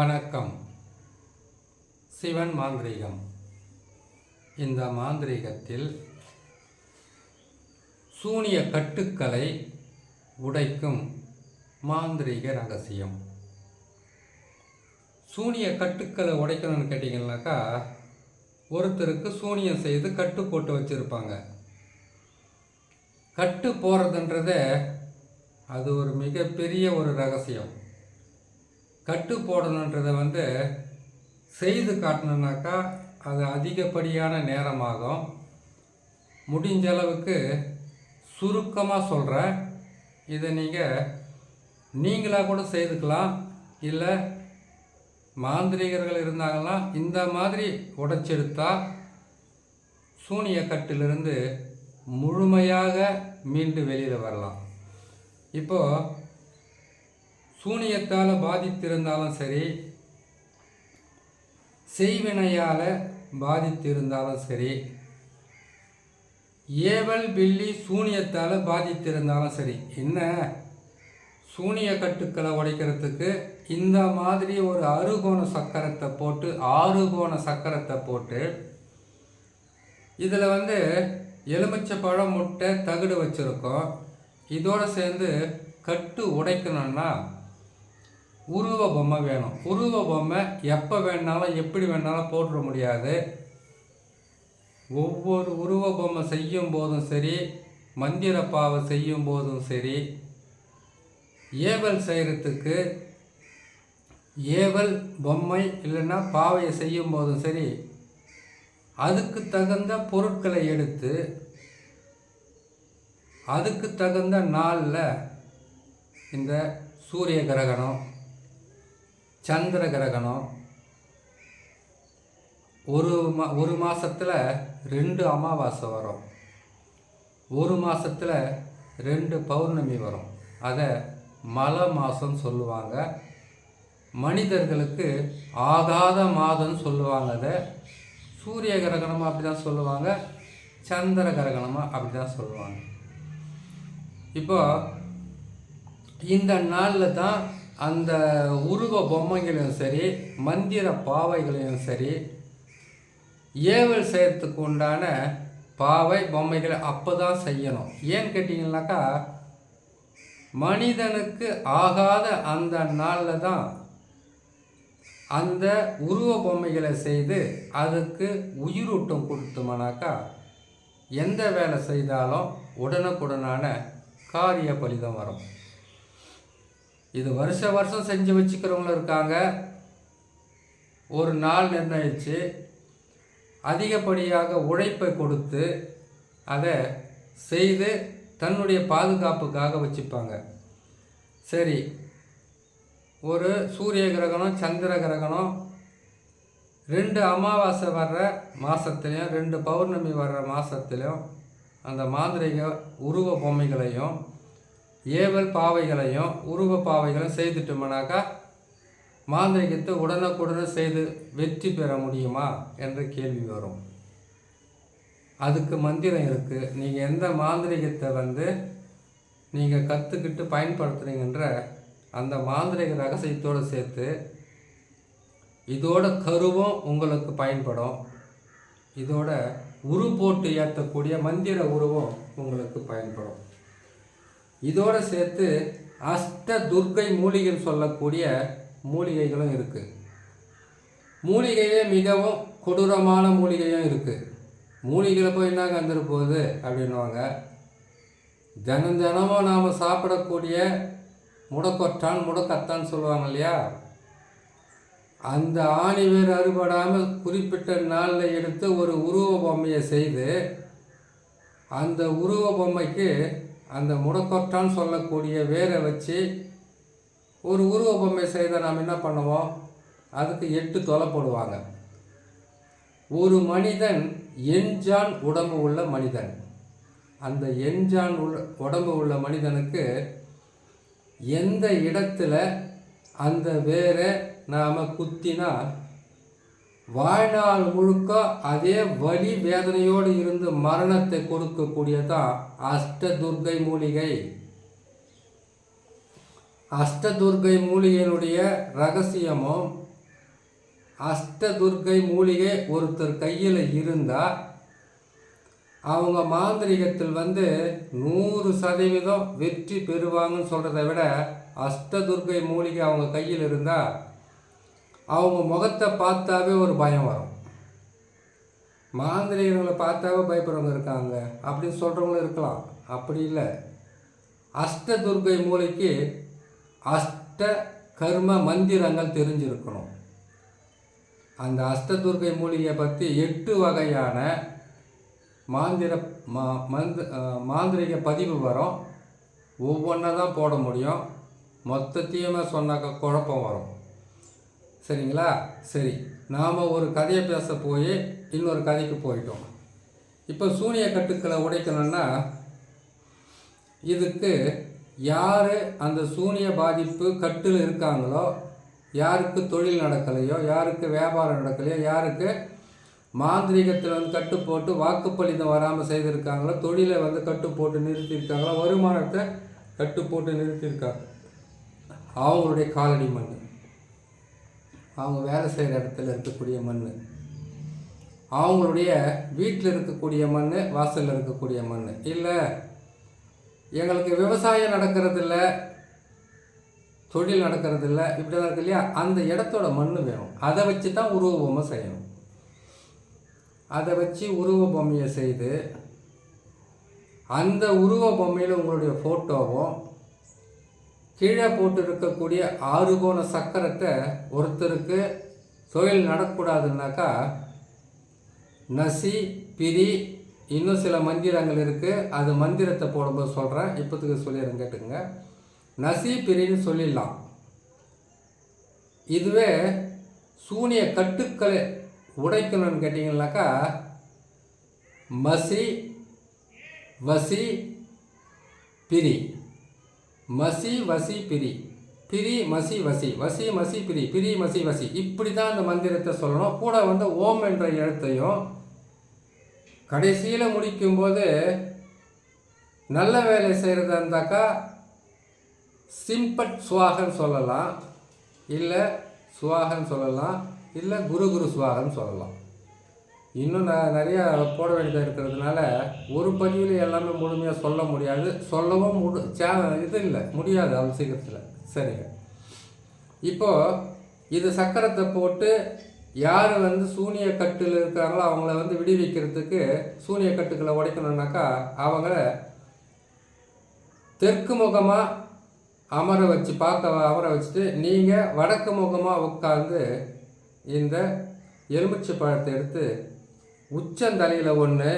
வணக்கம். சிவன் மாந்திரீகம். இந்த மாந்திரீகத்தில் சூனிய கட்டுக்களை உடைக்கும் மாந்திரீக ரகசியம். சூனிய கட்டுக்களை உடைக்கணும்னு கேட்டிங்கனாக்கா ஒருத்தருக்கு சூனியம் செய்து கட்டு போட்டு வச்சுருப்பாங்க. கட்டு போகிறதுன்றத அது ஒரு மிகப்பெரிய ஒரு ரகசியம். கட்டு போடணுன்றதை வந்து செய்து காட்டணுன்னாக்கா அது அதிகப்படியான நேரமாகும். முடிஞ்ச அளவுக்கு சுருக்கமாக சொல்கிறேன் இதை நீங்கள் நீங்களாக கூட செய்துக்கலாம். இல்லை மாந்திரிகர்கள் இருந்தாங்கன்னா இந்த மாதிரி உடைச்செடுத்தா சூனிய கட்டிலிருந்து முழுமையாக மீண்டு வெளியில் வரலாம். இப்போது சூனியத்தால் பாதித்திருந்தாலும் சரி செய்வினையால் பாதித்திருந்தாலும் சரி ஏவல் பில்லி சூனியத்தால் பாதித்திருந்தாலும் சரி. என்ன? சூனிய கட்டுக்களை உடைக்கிறதுக்கு இந்த மாதிரி ஒரு அறுகோண சக்கரத்தை போட்டு ஆறுகோண சக்கரத்தை போட்டு இதில் வந்து எலுமிச்சை பழம் முட்டை தகுடு வச்சுருக்கோம். இதோடு சேர்ந்து கட்டு உடைக்கணும்னா உருவ பொம்மை வேணும். உருவ பொம்மை எப்போ வேணாலும் எப்படி வேணாலும் போட்டுட முடியாது. ஒவ்வொரு உருவ பொம்மை செய்யும் போதும் சரி மந்திர பாவை செய்யும் போதும் சரி ஏவல் செய்கிறதுக்கு ஏவல் பொம்மை இல்லைன்னா பாவையை செய்யும் போதும் சரி அதுக்கு தகுந்த பொருட்களை எடுத்து அதுக்கு தகுந்த நாளில் இந்த சூரிய கிரகணம் சந்திர கிரகணம் ஒரு மா ஒரு மாதத்தில் ரெண்டு அமாவாசை வரும். ஒரு மாதத்தில் ரெண்டு பௌர்ணமி வரும். அதை மலை மாதம் சொல்லுவாங்க. மனிதர்களுக்கு ஆகாத மாதம்னு சொல்லுவாங்க அதை. சூரிய கிரகணமாக அப்படி தான் சொல்லுவாங்க. சந்திர கிரகணமாக அப்படி தான் சொல்லுவாங்க. இப்போ இந்த நாளில் தான் அந்த உருவ பொம்மைகளையும் சரி மந்திர பாவைகளையும் சரி ஏவல் செய்கிறதுக்கு உண்டான பாவை பொம்மைகளை அப்போ தான் செய்யணும். ஏன்னு கேட்டிங்கனாக்கா மனிதனுக்கு ஆகாத அந்த நாளில் தான் அந்த உருவ பொம்மைகளை செய்து அதுக்கு உயிரூட்டம் கொடுத்தோம்னாக்கா எந்த வேலை செய்தாலும் உடனுக்குடனான காரிய பலிதம் வரும். இது வருஷ வருஷம் செஞ்சு வச்சுக்கிறவங்களும் இருக்காங்க. ஒரு நாள் நிர்ணயித்து அதிகப்படியாக உழைப்பை கொடுத்து அதை செய்து தன்னுடைய பாதுகாப்புக்காக வச்சுப்பாங்க. சரி ஒரு சூரிய கிரகணம் சந்திர கிரகணம் ரெண்டு அமாவாசை வர்ற மாதத்துலேயும் ரெண்டு பௌர்ணமி வர்ற மாதத்துலேயும் அந்த மாந்திரிக உருவ பொம்மைகளையும் ஏவல் பாவைகளையும் உருவ பாவைகளையும் செய்துட்டோம்னாக்கா மாந்திரிகத்தை உடனுக்குடனே செய்து வெற்றி பெற முடியுமா என்ற கேள்வி வரும். அதுக்கு மந்திரம் இருக்குது நீங்கள் எந்த மாந்திரிகத்தை வந்து நீங்கள் கற்றுக்கிட்டு பயன்படுத்துகிறீங்கன்ற அந்த மாந்திரிக ரகசியத்தோடு சேர்த்து இதோட கருவும் உங்களுக்கு பயன்படும். இதோட உரு போட்டு ஏற்றக்கூடிய மந்திர உருவம் உங்களுக்கு பயன்படும். இதோடு சேர்த்து அஷ்ட துர்க்கை மூலிகைன்னு சொல்லக்கூடிய மூலிகைகளும் இருக்குது மூலிகையே மிகவும் கொடூரமான மூலிகையும் இருக்குது மூலிகையில் போய் என்னங்க வந்துருப்போகுது அப்படின்வாங்க தினம் தினமும் நாம் சாப்பிடக்கூடிய முடக்கொற்றான் முடக்கத்தான் சொல்லுவாங்க இல்லையா? அந்த ஆணி வேர் அறுபடாமல் குறிப்பிட்ட நாளில் எடுத்து ஒரு உருவ பொம்மையை செய்து அந்த உருவ பொம்மைக்கு அந்த முடக்கொட்டான் சொல்லக்கூடிய வேரை வச்சு ஒரு உருவ பொம்மை செய்த நாம் என்ன பண்ணுவோம்? அதுக்கு எட்டு தொலை போடுவாங்க. ஒரு மனிதன் எஞ்சான் உடம்பு உள்ள மனிதன். அந்த எஞ்சான் உள்ள உடம்பு உள்ள மனிதனுக்கு எந்த இடத்துல அந்த வேரை நாம் குத்தினா வாழ்நாள் முழுக்க அதே வலி வேதனையோடு இருந்து மரணத்தை கொடுக்கக்கூடியதான் அஷ்டதுர்கை மூலிகை. அஷ்டதுர்கை மூலிகையினுடைய ரகசியமும் அஷ்டதுர்க்கை மூலிகை ஒருத்தர் கையில் இருந்தால் அவங்க மாந்திரிகத்தில் வந்து நூறு சதவீதம் வெற்றி பெறுவாங்கன்னு சொல்கிறத விட அஷ்டதுர்கை மூலிகை அவங்க கையில் இருந்தால் அவங்க முகத்தை பார்த்தாவே ஒரு பயம் வரும். மாந்திரிகங்களை பார்த்தாவே பயப்படுறவங்க இருக்காங்க. அப்படின்னு சொல்கிறவங்களும் இருக்கலாம். அப்படி இல்லை. அஷ்டதுர்க்கை மூலிக்கு அஷ்ட கர்ம மந்திரங்கள் தெரிஞ்சிருக்கணும். அந்த அஷ்டதுர்கை மூலிகையை பற்றி எட்டு வகையான மாந்திர மா மந்த் மாந்திரிக பதிவு வரும். ஒவ்வொன்றா தான் போட முடியும். மொத்தத்தையுமே சொன்னாக்க குழப்பம் வரும். சரிங்களா? சரி. நாம் ஒரு கதையை பேச போய் இன்னொரு கதைக்கு போயிட்டோம். இப்போ சூனிய கட்டுக்களை உடைக்கணும்னா இதுக்கு யார் அந்த சூனிய பாதிப்பு கட்டில் இருக்காங்களோ யாருக்கு தொழில் நடக்கலையோ யாருக்கு வியாபாரம் நடக்கலையோ யாருக்கு மாந்திரீகத்தில் வந்து கட்டு போட்டு வாக்குப்பளிதம் வராமல் செய்திருக்காங்களோ தொழிலை வந்து கட்டு போட்டு நிறுத்தியிருக்காங்களோ வருமானத்தை கட்டு போட்டு நிறுத்தியிருக்காங்க. அவங்களுடைய காலடி மண் அவங்க வேலை செய்கிற இடத்துல இருக்கக்கூடிய மண் அவங்களுடைய வீட்டில் இருக்கக்கூடிய மண் வாசலில் இருக்கக்கூடிய மண் இல்லை எங்களுக்கு விவசாயம் நடக்கிறதில்ல தொழில் நடக்கிறதில்ல இப்படிலாம் இருக்கு இல்லையா? அந்த இடத்தோட மண் வேணும். அதை வச்சு தான் உருவ பொம்மை செய்யணும். அதை வச்சு உருவ பொம்மையை செய்து அந்த உருவ பொம்மையில் உங்களுடைய ஃபோட்டோவும் கீழே போட்டு இருக்கக்கூடிய ஆறுகோண சக்கரத்தை ஒருத்தருக்கு தொழில் நடக்கூடாதுன்னாக்கா நசி பிரி இன்னும் சில மந்திரங்கள் இருக்குது அது மந்திரத்தை போடும்போது சொல்கிறேன் இப்போத்துக்கு சொல்லிடுறேன் கேட்டுங்க நசி பிரின்னு சொல்லிடலாம். இதுவே சூனிய கட்டுக்களை உடைக்கணும்னு கேட்டிங்கனாக்கா மசி வசி பிரி. மசி வசி பிரி. பிரி மசி வசி. வசி மசி பிரி. பிரி மசி வசி. இப்படி தான் அந்த மந்திரத்தை சொல்லணும். கூட வந்து ஓம் என்ற எழுத்தையும் கடைசியில் முடிக்கும்போது நல்ல வேலை செய்கிறதா இருந்தாக்கா சிம்பட் சுவாகன்னு சொல்லலாம். இல்லை சுவாகன்னு சொல்லலாம். இல்லை குரு குரு சுவாகன்னு சொல்லலாம். இன்னும் நான் நிறையா போட வேண்டியதாக இருக்கிறதுனால ஒரு பதிவில் எல்லாமே முழுமையாக சொல்ல முடியாது. சொல்லவும் முடு சே இது இல்லை முடியாது அவ்வளோ சீக்கிரத்தில். சரிங்க. இப்போது இது சக்கரத்தை போட்டு யார் வந்து சூனிய கட்டில் இருக்காங்களோ அவங்கள வந்து விடுவிக்கிறதுக்கு சூனிய கட்டுக்களை உடைக்கணுன்னாக்கா அவங்கள தெற்கு முகமாக அமர வச்சு பார்க்க அமர வச்சுட்டு நீங்கள் வடக்கு முகமாக உட்காந்து இந்த எலுமிச்சை பழத்தை எடுத்து உச்சந்தலையில் ஒன்று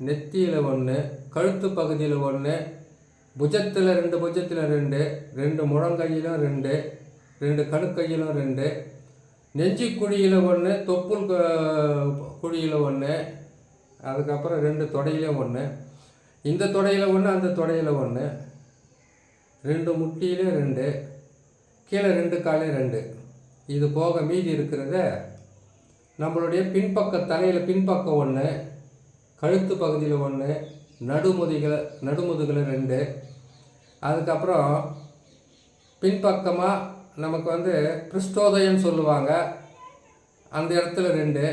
நெத்தியில் ஒன்று கழுத்து பகுதியில் ஒன்று புஜத்தில் ரெண்டு புஜத்தில் ரெண்டு ரெண்டு முழங்கையிலும் ரெண்டு ரெண்டு கணுக்கையிலும் ரெண்டு நெஞ்சு குழியில் ஒன்று தொப்புள் குழியில் ஒன்று அதுக்கப்புறம் ரெண்டு தொடையிலும் ஒன்று இந்த தொடையில் ஒன்று அந்த தொடையில் ஒன்று ரெண்டு முட்டியிலே ரெண்டு கீழே ரெண்டு காலே ரெண்டு. இது போக மீதி இருக்கிறத நம்மளுடைய பின்பக்க தலையில் பின்பக்கம் ஒன்று கழுத்து பகுதியில் ஒன்று நடுமுதுகில் நடுமுதுகில் ரெண்டு. அதுக்கப்புறம் பின்பக்கமாக நமக்கு வந்து பிரிஸ்டோதயம்னு சொல்லுவாங்க. அந்த இடத்துல ரெண்டு.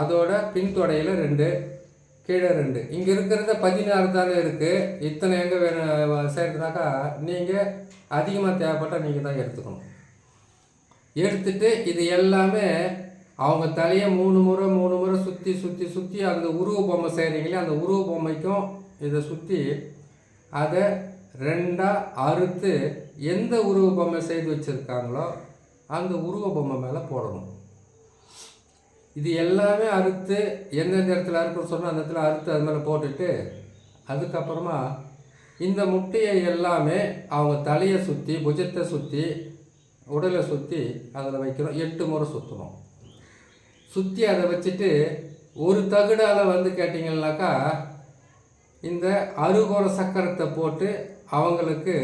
அதோட பின்தொடையில் ரெண்டு கீழே ரெண்டு. இங்கே இருக்கிறத பதினாறு தானே இருக்குது இத்தனை எங்கே வேணும் சேர்த்துனாக்கா நீங்கள் அதிகமாக தேவைப்பட்டால் நீங்கள் தான் எடுத்துக்கணும். எடுத்துட்டு இது எல்லாமே அவங்க தலையை மூணு முறை மூணு முறை சுற்றி சுற்றி சுற்றி அந்த உருவ பொம்மை செய்கிறீங்களே அந்த உருவ பொம்மைக்கும் இதை சுற்றி அதை ரெண்டாக அறுத்து எந்த உருவ பொம்மை செய்து வச்சுருக்காங்களோ அந்த உருவ பொம்மை மேலே போடணும். இது எல்லாமே அறுத்து எந்தெந்த இடத்துல அறுக்கணும் சொன்னால் அந்த இடத்துல அறுத்து அது மேலே போட்டுட்டு அதுக்கப்புறமா இந்த முட்டையை எல்லாமே அவங்க தலையை சுற்றி புஜத்தை சுற்றி உடலை சுற்றி அதில் வைக்கணும். எட்டு முறை சுற்றணும் சுற்றி அதை வச்சுட்டு ஒரு தகுடால் வந்து கேட்டிங்கன்னாக்கா இந்த அறுகோண சக்கரத்தை போட்டு அவங்களுக்கு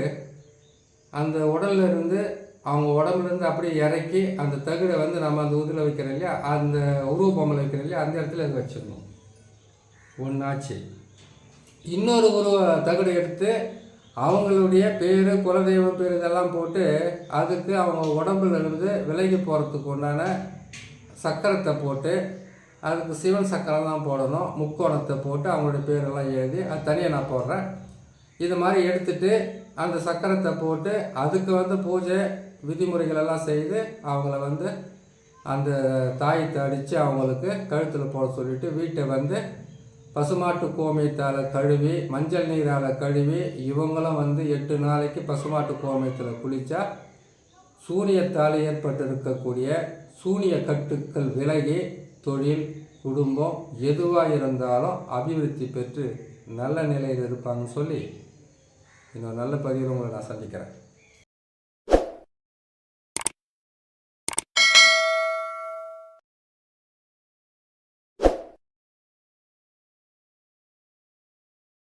அந்த உடல்ல இருந்து அவங்க உடம்புலேருந்து அப்படியே இறக்கி அந்த தகுடை வந்து நம்ம அந்த உதில் வைக்கிறோம் இல்லையா? அந்த உருவ பொம்மையில் வைக்கிறோம் இல்லையா? அந்த இடத்துல அது வச்சிடணும். ஒன்றாச்சு இன்னொரு உருவ தகுடை எடுத்து அவங்களுடைய பேர் குலதெய்வம் பேர் இதெல்லாம் போட்டு அதுக்கு அவங்க உடம்புலேருந்து விலகி போகிறதுக்கு உண்டான சக்கரத்தை போட்டு அதுக்கு சிவன் சக்கரம் தான் போடணும். முக்கோணத்தை போட்டு அவங்களுடைய பேரெல்லாம் எழுதி அது தனியாக நான் போடுறேன். இது மாதிரி எடுத்துட்டு அந்த சக்கரத்தை போட்டு அதுக்கு வந்து பூஜை விதிமுறைகளெல்லாம் செய்து அவங்கள வந்து அந்த தாயத்தை அடித்து அவங்களுக்கு கழுத்தில் போட சொல்லிவிட்டு வீட்டை வந்து பசுமாட்டு கோமியத்தால் கழுவி மஞ்சள் நீரால் கழுவி இவங்களும் வந்து எட்டு நாளைக்கு பசுமாட்டு கோமியத்தில் குளித்தா சூரியத்தால் ஏற்பட்டிருக்கக்கூடிய சூனிய கட்டுக்கள் விலகி தொழில் குடும்பம் எதுவாக இருந்தாலும் அபிவிருத்தி பெற்று நல்ல நிலையில் இருப்பாங்கன்னு சொல்லி இன்னொரு நல்ல பதிவில் உங்களை நான் சந்திக்கிறேன்.